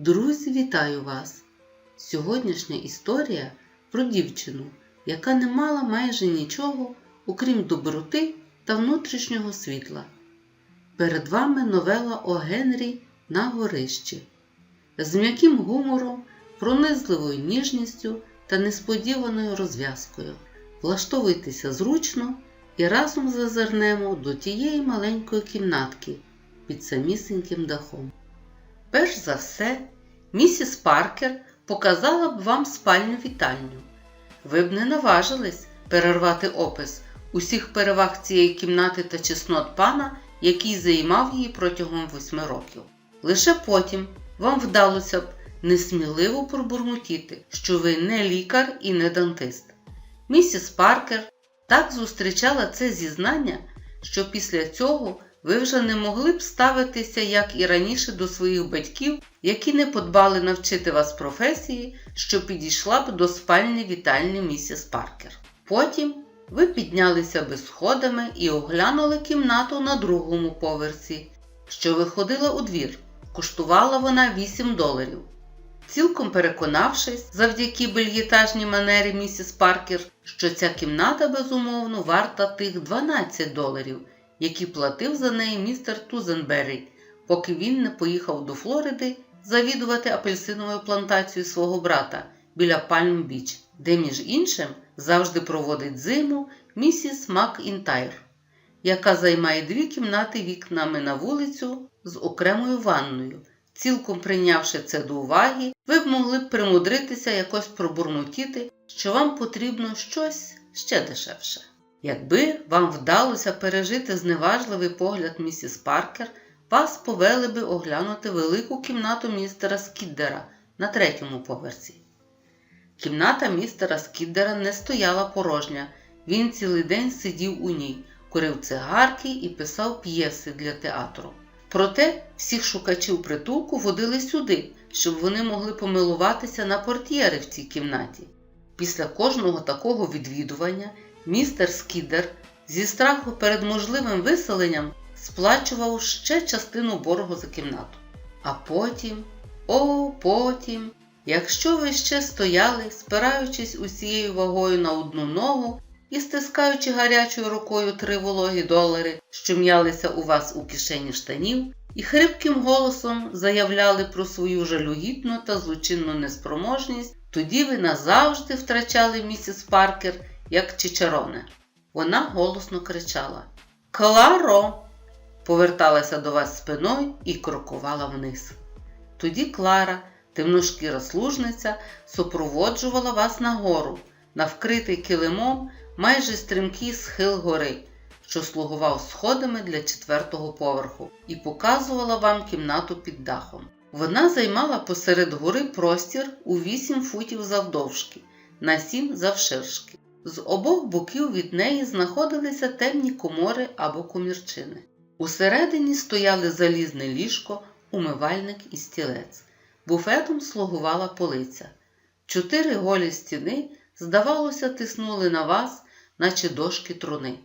Друзі, вітаю вас! Сьогоднішня історія про дівчину, яка не мала майже нічого, окрім доброти та внутрішнього світла. Перед вами новела о Генрі на горищі з м'яким гумором, пронизливою ніжністю та несподіваною розв'язкою. Влаштовуйтеся зручно і разом зазирнемо до тієї маленької кімнатки під самісіньким дахом. Перш за все, місіс Паркер показала б вам спальню вітальню. Ви б не наважились перервати опис усіх переваг цієї кімнати та чеснот пана, який займав її протягом восьми років. Лише потім вам вдалося б несміливо пробурмотіти, що ви не лікар і не дантист. Місіс Паркер так зустрічала це зізнання, що після цього ви вже не могли б ставитися, як і раніше, до своїх батьків, які не подбали навчити вас професії, що підійшла б до спальні вітальні місіс Паркер. Потім ви піднялися би сходами і оглянули кімнату на другому поверсі, що виходила у двір. Коштувала вона 8 доларів. Цілком переконавшись, завдяки бельєтажній манері місіс Паркер, що ця кімната безумовно варта тих 12 доларів, які платив за неї містер Тузенберрі, поки він не поїхав до Флориди завідувати апельсиновою плантацією свого брата біля Пальм Біч, де, між іншим, завжди проводить зиму місіс МакІнтайр, яка займає дві кімнати вікнами на вулицю з окремою ванною. Цілком прийнявши це до уваги, ви б могли б примудритися якось пробурмотіти, що вам потрібно щось ще дешевше. Якби вам вдалося пережити зневажливий погляд місіс Паркер, вас повели би оглянути велику кімнату містера Скіддера на третьому поверсі. Кімната містера Скіддера не стояла порожня, він цілий день сидів у ній, курив цигарки і писав п'єси для театру. Проте всіх шукачів притулку водили сюди, щоб вони могли помилуватися на портьєри в цій кімнаті. Після кожного такого відвідування містер Скідер зі страху перед можливим виселенням сплачував ще частину боргу за кімнату. А потім, о, потім, якщо ви ще стояли, спираючись усією вагою на одну ногу і стискаючи гарячою рукою три вологі долари, що м'ялися у вас у кишені штанів, і хрипким голосом заявляли про свою жалюгідну та злочинну неспроможність, тоді ви назавжди втрачали місіс Паркер як чичароне. Вона голосно кричала Кларо! поверталася до вас спиною і крокувала вниз. Тоді Клара, темношкіра служниця, супроводжувала вас нагору, на вкритий килимом майже стрімкий схил гори, що слугував сходами для четвертого поверху, і показувала вам кімнату під дахом. Вона займала посеред гори простір у 8 футів завдовжки, на 7 завширшки. З обох боків від неї знаходилися темні комори або комірчини. Усередині стояли залізне ліжко, умивальник і стілець. Буфетом слугувала полиця. Чотири голі стіни, здавалося, тиснули на вас, наче дошки труни.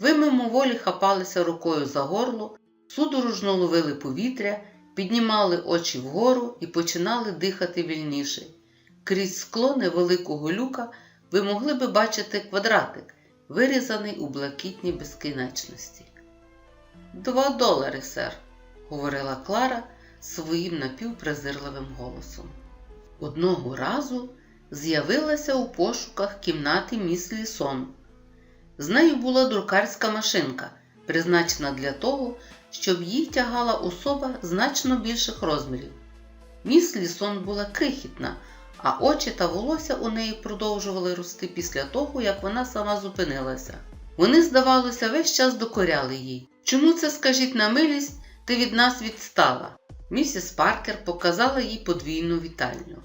Ви мимоволі хапалися рукою за горло, судорожно ловили повітря, піднімали очі вгору і починали дихати вільніше. Крізь скло невеликого люка ви могли би бачити квадратик, вирізаний у блакитній безкінечності. Два долари, сер, говорила Клара своїм напівпрезирливим голосом. Одного разу з'явилася у пошуках кімнати міс Лісон. З нею була друкарська машинка, призначена для того, щоб її тягала особа значно більших розмірів. Міс Лісон була крихітна, а очі та волосся у неї продовжували рости після того, як вона сама зупинилася. Вони, здавалося, весь час докоряли їй. Чому це, скажіть на милість, ти від нас відстала? Місіс Паркер показала їй подвійну вітальню.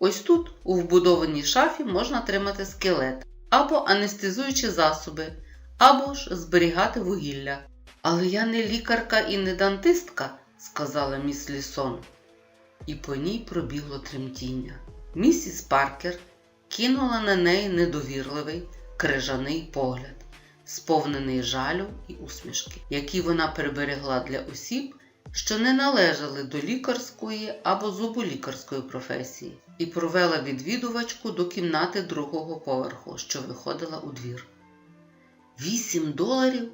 Ось тут, у вбудованій шафі, можна тримати скелет, або анестезуючі засоби, або ж зберігати вугілля. Але я не лікарка і не дантистка, сказала міс Лісон. І по ній пробігло тремтіння. Місіс Паркер кинула на неї недовірливий, крижаний погляд, сповнений жалю і усмішки, які вона приберегла для осіб, що не належали до лікарської або зуболікарської професії, і провела відвідувачку до кімнати другого поверху, що виходила у двір. Вісім доларів?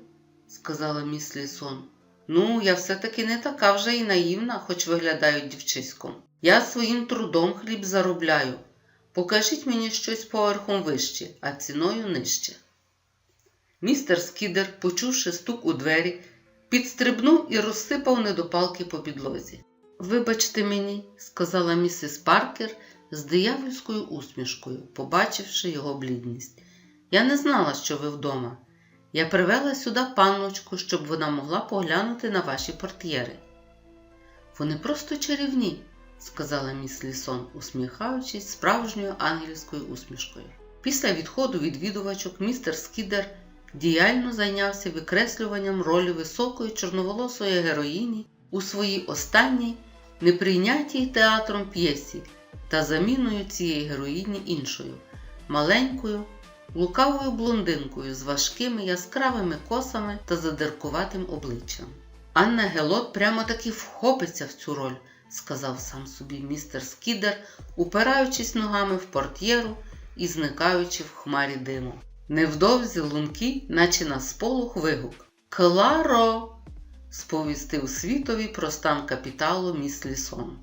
сказала міс Лісон. Ну, я все-таки не така вже і наївна, хоч виглядаю дівчиськом. Я своїм трудом хліб заробляю. Покажіть мені щось поверхом вище, а ціною нижче. Містер Скідер, почувши стук у двері, підстрибнув і розсипав недопалки по підлозі. Вибачте мені, сказала місіс Паркер з диявольською усмішкою, побачивши його блідність. Я не знала, що ви вдома. Я привела сюди панночку, щоб вона могла поглянути на ваші портьєри. Вони просто чарівні, сказала міс Лісон, усміхаючись справжньою ангельською усмішкою. Після відходу відвідувачок містер Скідер діяльно зайнявся викреслюванням ролі високої чорноволосої героїні у своїй останній неприйнятій театром п'єсі та заміною цієї героїні іншою, маленькою, лукавою блондинкою з важкими яскравими косами та задиркуватим обличчям. Анна Гелот прямо таки вхопиться в цю роль, сказав сам собі містер Скідер, упираючись ногами в портьєру і зникаючи в хмарі диму. Невдовзі лунки, наче на сполох вигук. Кларо! сповістив світові про стан капіталу міс Лісон.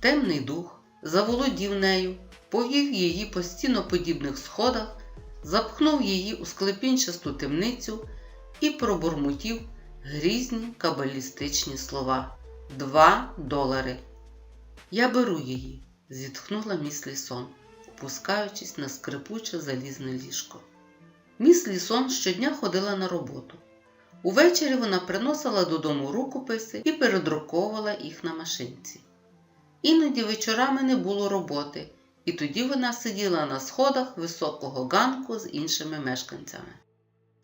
Темний дух заволодів нею, повів її по стіноподібних сходах, запхнув її у склепінчасту темницю і пробурмотів грізні кабалістичні слова. Два долари. Я беру її, зітхнула міс Лісон, опускаючись на скрипуче залізне ліжко. Міс Лісон щодня ходила на роботу. Увечері вона приносила додому рукописи і передруковувала їх на машинці. Іноді вечорами не було роботи, і тоді вона сиділа на сходах високого ганку з іншими мешканцями.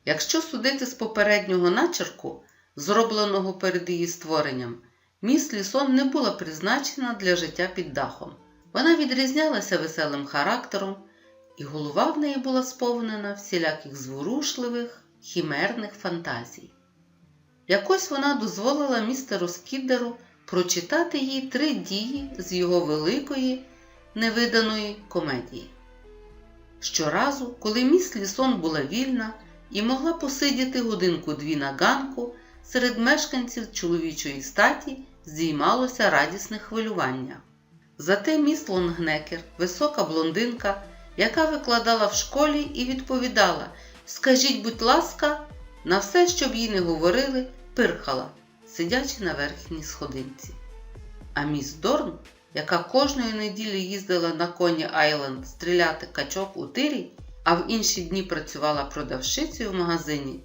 Якщо судити з попереднього начерку, зробленого перед її створенням, міс Лісон не була призначена для життя під дахом. Вона відрізнялася веселим характером, і голова в неї була сповнена всіляких зворушливих, хімерних фантазій. Якось вона дозволила містеру Скіддеру прочитати їй три дії з його великої, невиданої комедії. Щоразу, коли міс Лісон була вільна і могла посидіти годинку-дві на ганку, серед мешканців чоловічої статі здіймалося радісне хвилювання. Зате міс Лонгнекер, висока блондинка, яка викладала в школі і відповідала Скажіть, будь ласка, на все, щоб їй не говорили, пирхала, сидячи на верхній сходинці. А міс Дорн, яка кожної неділі їздила на коні Айленд стріляти качок у тирі, а в інші дні працювала продавщицею в магазині,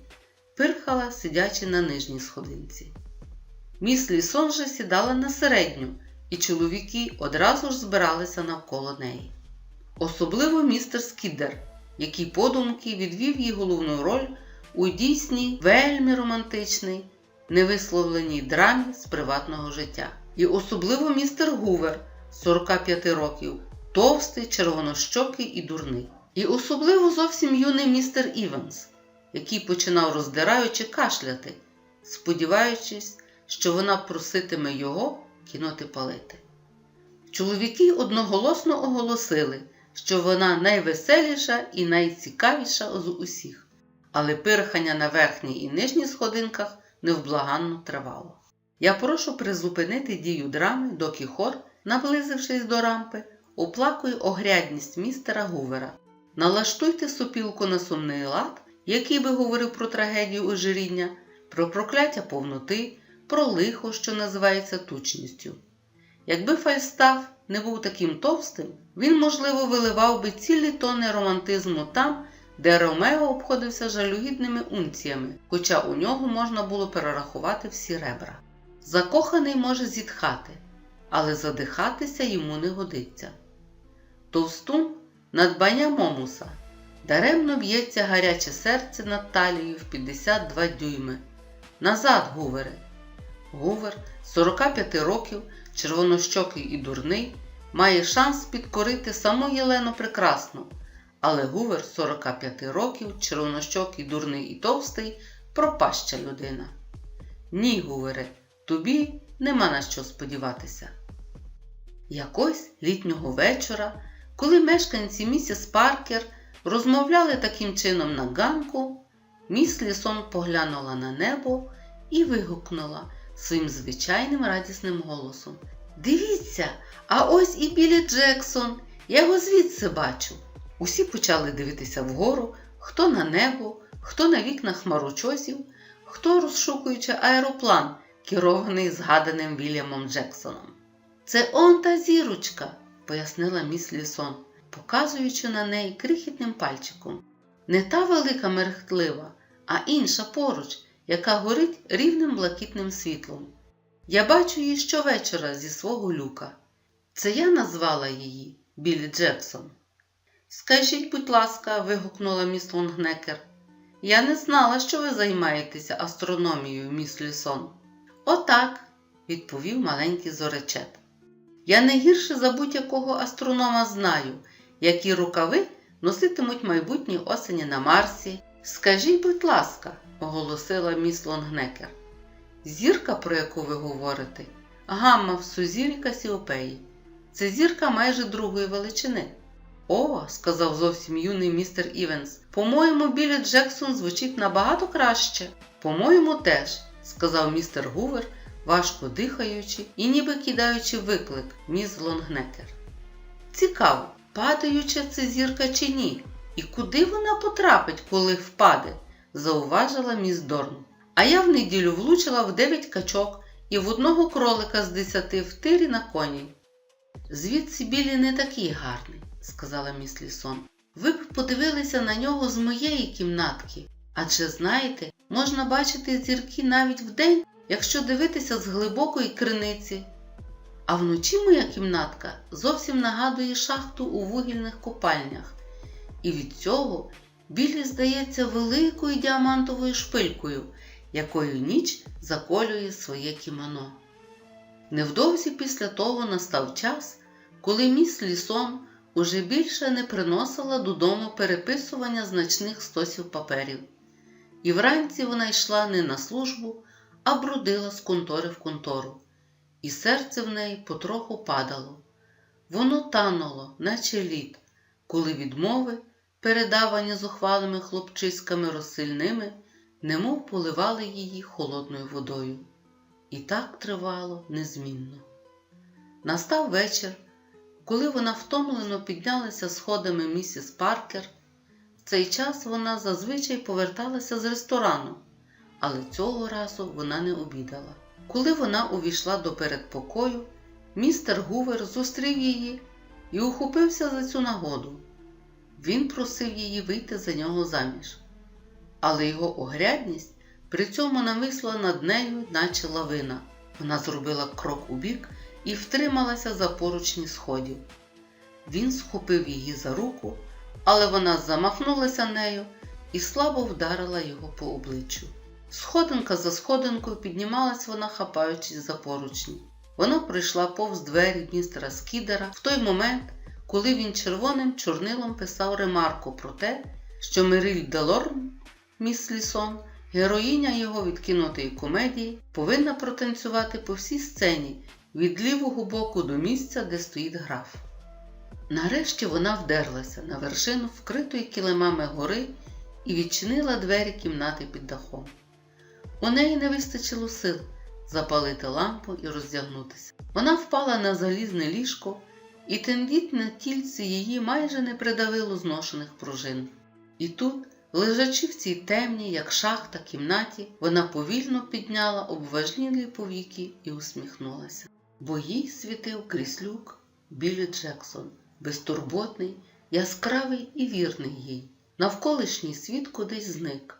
пирхала, сидячи на нижній сходинці. Міс Лісон же сідала на середню, і чоловіки одразу ж збиралися навколо неї. Особливо містер Скіддер, який подумки відвів їй головну роль у дійсній, вельми романтичній, невисловленій драмі з приватного життя. І особливо містер Гувер, 45 років, товстий, червонощокий і дурний. І особливо зовсім юний містер Іванс, який починав роздираючи кашляти, сподіваючись, що вона проситиме його кинути палити. Чоловіки одноголосно оголосили, що вона найвеселіша і найцікавіша з усіх, але пирхання на верхній і нижній сходинках невблаганно тривало. Я прошу призупинити дію драми, доки хор, наблизившись до рампи, оплакує огрядність містера Гувера. Налаштуйте сопілку на сумний лад, який би говорив про трагедію ожиріння, про прокляття повноти, про лихо, що називається тучністю. Якби Фальстаф не був таким товстим, він, можливо, виливав би цілі тони романтизму там, де Ромео обходився жалюгідними унціями, хоча у нього можна було перерахувати всі ребра. Закоханий може зітхати, але задихатися йому не годиться. Товстун надбання Момуса. Даремно б'ється гаряче серце над талією в 52 дюйми. Назад, Гувере! Гувер, 45 років, червонощокий і дурний, має шанс підкорити саму Єлену Прекрасну, але Гувер 45 років, червонощокий, дурний і товстий пропаща людина. Ні, Гувере, тобі нема на що сподіватися. Якось літнього вечора, коли мешканці місіс Паркер розмовляли таким чином на ганку, міс Лісон поглянула на небо і вигукнула своїм звичайним радісним голосом. Дивіться, а ось і Білі Джексон. Я його звідси бачу. Усі почали дивитися вгору, хто на небо, хто на вікнах хмарочосів, хто розшукуючи аероплан, керований згаданим Вільямом Джексоном. Це он та зірочка, пояснила міс Лісон, показуючи на неї крихітним пальчиком. Не та велика мерехтлива, а інша поруч, яка горить рівним блакитним світлом. Я бачу її щовечора зі свого люка. Це я назвала її Білі Джексон. Скажіть, будь ласка, вигукнула міс Лонгнекер. Я не знала, що ви займаєтеся астрономією, міс Лісон. Отак, відповів маленький зоречет. Я не гірше за будь-якого астронома знаю, які рукави носитимуть майбутні осені на Марсі. Скажіть, будь ласка, оголосила міс Лонгнекер. Зірка, про яку ви говорите, гамма в сузір'ї Касіопеї. Це зірка майже другої величини. О, сказав зовсім юний містер Івенс, по-моєму, Білі Джексон звучить набагато краще. По-моєму, теж, сказав містер Гувер, важко дихаючи і ніби кидаючи виклик міс Лонгнекер. Цікаво, падаюча це зірка чи ні, і куди вона потрапить, коли впаде, зауважила міс Дорн. А я в неділю влучила в дев'ять качок і в одного кролика з десяти в тирі на коні. Звідси білі не такий гарний, сказала міс Лісон. Ви б подивилися на нього з моєї кімнатки, адже знаєте, можна бачити зірки навіть вдень, якщо дивитися з глибокої криниці. А вночі моя кімнатка зовсім нагадує шахту у вугільних копальнях, і від цього білі здається великою діамантовою шпилькою, якою ніч заколює своє кімоно. Невдовзі після того настав час, коли міс Лісон уже більше не приносила додому переписування значних стосів паперів. І вранці вона йшла не на службу, а бродила з контори в контору, і серце в неї потроху падало. Воно тануло, наче лід, коли відмови, передавані зухвалими хлопчиськами розсильними, немов поливали її холодною водою. І так тривало незмінно. Настав вечір, коли вона втомлено піднялася сходами місіс Паркер. Цей час вона зазвичай поверталася з ресторану, але цього разу вона не обідала. Коли вона увійшла до передпокою, містер Гувер зустрів її і ухопився за цю нагоду. Він просив її вийти за нього заміж, але його огрядність при цьому нависла над нею, наче лавина. Вона зробила крок у бік і втрималася за поручні сходів. Він схопив її за руку, але вона замахнулася нею і слабо вдарила його по обличчю. Сходинка за сходинкою піднімалась вона, хапаючись за поручні. Вона пройшла повз двері містера Скідера в той момент, коли він червоним чорнилом писав ремарку про те, що Мериль Делорм, міс Лісон, героїня його відкинутої комедії, повинна протанцювати по всій сцені від лівого боку до місця, де стоїть граф. Нарешті вона вдерлася на вершину вкритої килимами гори і відчинила двері кімнати під дахом. У неї не вистачило сил запалити лампу і роздягнутися. Вона впала на залізне ліжко, і тендітне тільце її майже не придавило зношених пружин. І тут, лежачи в цій темній, як шахта, кімнаті, вона повільно підняла обважнілі повіки і усміхнулася, бо їй світив крізь люк Білі Джексон, безтурботний, яскравий і вірний їй. Навколишній світ кудись зник.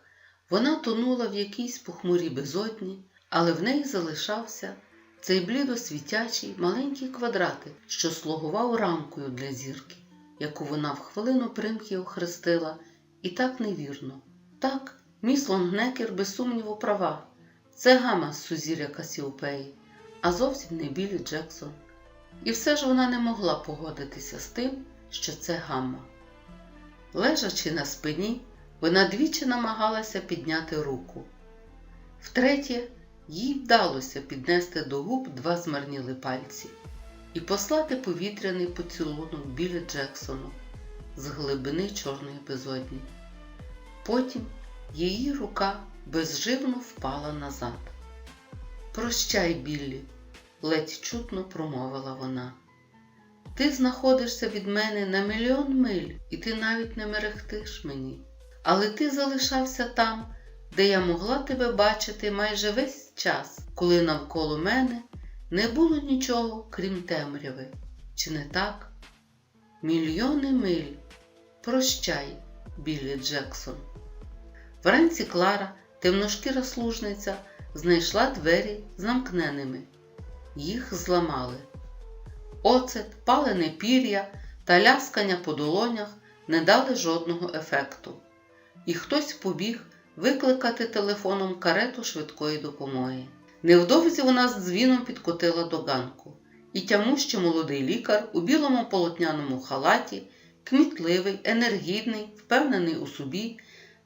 Вона тонула в якійсь похмурій безодні, але в неї залишався цей блідосвітячий маленький квадратик, що слугував рамкою для зірки, яку вона в хвилину примхи охрестила, і так невірно. Так, міс Лонгнекер без сумніву права. Це гама з сузір'я Касіопеї, а зовсім не Білі Джексон. І все ж вона не могла погодитися з тим, що це гамма. Лежачи на спині, вона двічі намагалася підняти руку. Втретє, Їй вдалося піднести до губ два змарніли пальці і послати повітряний поцілунок біля Джексону з глибини чорної безодні. Потім її рука безживно впала назад. Прощай, Біллі, ледь чутно промовила вона. Ти знаходишся від мене на мільйон миль, і ти навіть не мерехтиш мені. Але ти залишався там, де я могла тебе бачити майже весь час, коли навколо мене не було нічого, крім темряви. Чи не так? Мільйони миль. Прощай, Біллі Джексон. Вранці Клара, темношкіра служниця, знайшла двері замкненими. Їх зламали. Оцет, палене пір'я та ляскання по долонях не дали жодного ефекту, і хтось побіг викликати телефоном карету швидкої допомоги. Невдовзі вона з дзвіном підкотила до ганку, і тямущий молодий лікар у білому полотняному халаті, кмітливий, енергійний, впевнений у собі,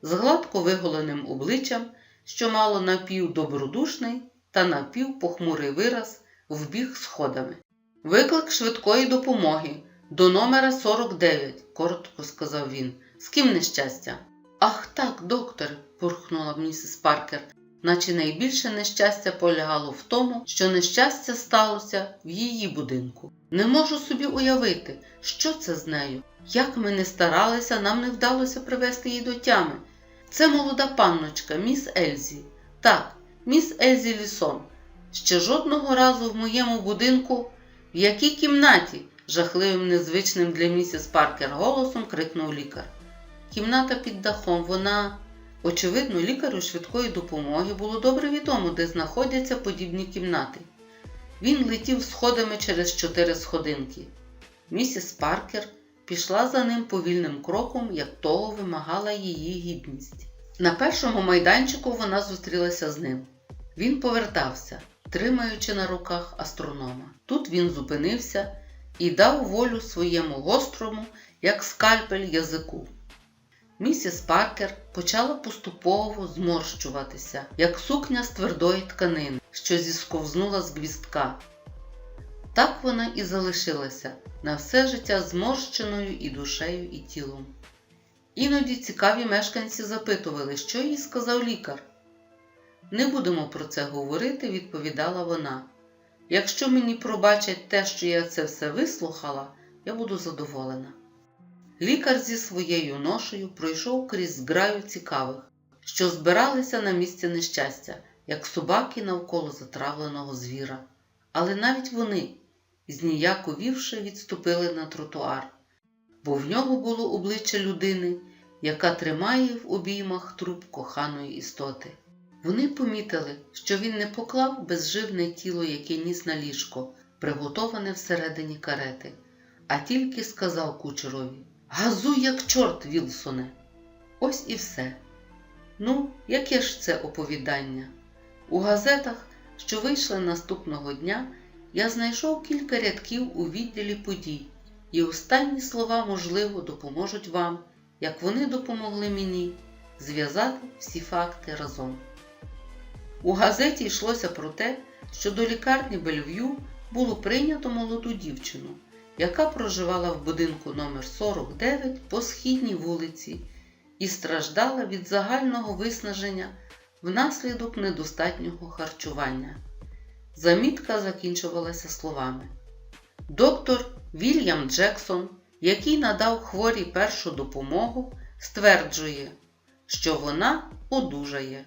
з гладко виголеним обличчям, що мало напівдобродушний та напівпохмурий вираз, вбіг сходами. Виклик швидкої допомоги до номера 49, коротко сказав він. З ким нещастя? Ах так, доктор, пурхнула місіс Паркер, наче найбільше нещастя полягало в тому, що нещастя сталося в її будинку. Не можу собі уявити, що це з нею. Як ми не старалися, нам не вдалося привести її до тями. Це молода панночка, міс Ельзі. Так, міс Ельзі Лісон. Ще жодного разу в моєму будинку. В якій кімнаті? жахливим незвичним для місіс Паркер голосом крикнув лікар. Кімната під дахом, вона. Очевидно, лікарю швидкої допомоги було добре відомо, де знаходяться подібні кімнати. Він летів сходами через чотири сходинки. Місіс Паркер пішла за ним повільним кроком, як того вимагала її гідність. На першому майданчику вона зустрілася з ним. Він повертався, тримаючи на руках астронома. Тут він зупинився і дав волю своєму гострому, як скальпель язику. Місіс Паркер почала поступово зморщуватися, як сукня з твердої тканини, що зісковзнула з гвістка. Так вона і залишилася на все життя зморщеною і душею, і тілом. Іноді цікаві мешканці запитували, що їй сказав лікар. Не будемо про це говорити, відповідала вона. Якщо мені пробачать те, що я це все вислухала, я буду задоволена. Лікар зі своєю ношею пройшов крізь зграю цікавих, що збиралися на місці нещастя, як собаки навколо затравленого звіра. Але навіть вони, зніяковівши, відступили на тротуар, бо в нього було обличчя людини, яка тримає в обіймах труп коханої істоти. Вони помітили, що він не поклав безживне тіло, яке ніс на ліжко, приготоване всередині карети, а тільки сказав кучерові Газуй, як чорт, Вілсоне. Ось і все. Ну, яке ж це оповідання? У газетах, що вийшли наступного дня, я знайшов кілька рядків у відділі подій, і останні слова, можливо, допоможуть вам, як вони допомогли мені, зв'язати всі факти разом. У газеті йшлося про те, що до лікарні Бельв'ю було прийнято молоду дівчину, яка проживала в будинку номер 49 по східній вулиці і страждала від загального виснаження внаслідок недостатнього харчування. Замітка закінчувалася словами. Доктор Вільям Джексон, який надав хворій першу допомогу, стверджує, що вона одужає.